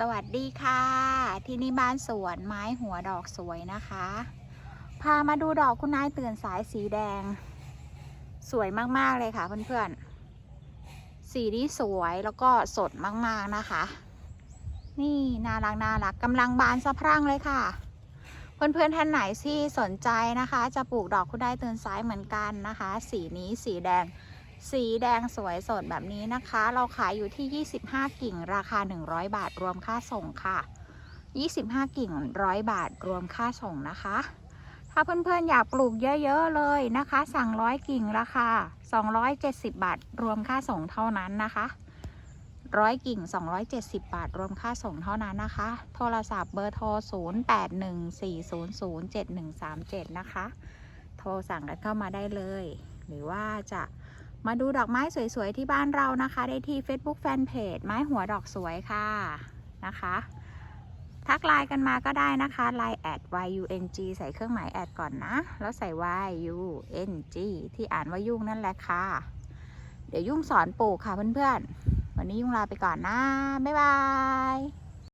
สวัสดีค่ะ ที่นี่บ้านสวนไม้หัวดอกสวยนะคะ พามาดูดอกคุณนายตื่นสายสีแดง สวยมากๆเลยค่ะเพื่อนๆ สีนี้สวยแล้วก็สดมากๆนะคะ นี่น่ารักน่ารักกำลังบานสะพรั่งเลยค่ะ เพื่อนๆท่านไหนที่สนใจนะคะ จะปลูกดอกคุณนายตื่นสายเหมือนกันนะคะ สีนี้สีแดง สีแดงสวยสดแบบนี้นะคะ เราขายอยู่ที่ 25 กิ่งราคา 100 บาทรวมค่าส่งค่ะ 25 กิ่ง100บาทรวมค่าส่งนะคะ ถ้าเพื่อนๆอยากปลูกเยอะๆเลยนะคะ สั่งร้อยกิ่งราคา 270 บาท รวมค่าส่งเท่านั้นนะคะร้อยกิ่ง 270 บาท รวมค่าส่งเท่านั้นนะคะ โทรศัพท์เบอร์โทร 0814007137 นะคะ โทรสั่งกันเข้ามาได้เลย หรือว่าจะ มาดูดอกไม้สวยๆ ที่บ้านเรานะคะ ได้ที่ Facebook Fanpage ไม้หัวดอกสวยค่ะนะคะ ทักไลน์กันมาก็ได้นะคะไลน์แอด yung ใส่เครื่องหมายแอดก่อนนะ แล้วใส่ yung ที่อ่านว่ายุ่งนั่นแหละค่ะ เดี๋ยวยุ่งสอนปลูกค่ะเพื่อนๆ วันนี้ยุ่งลาไปก่อนนะ บ๊ายบาย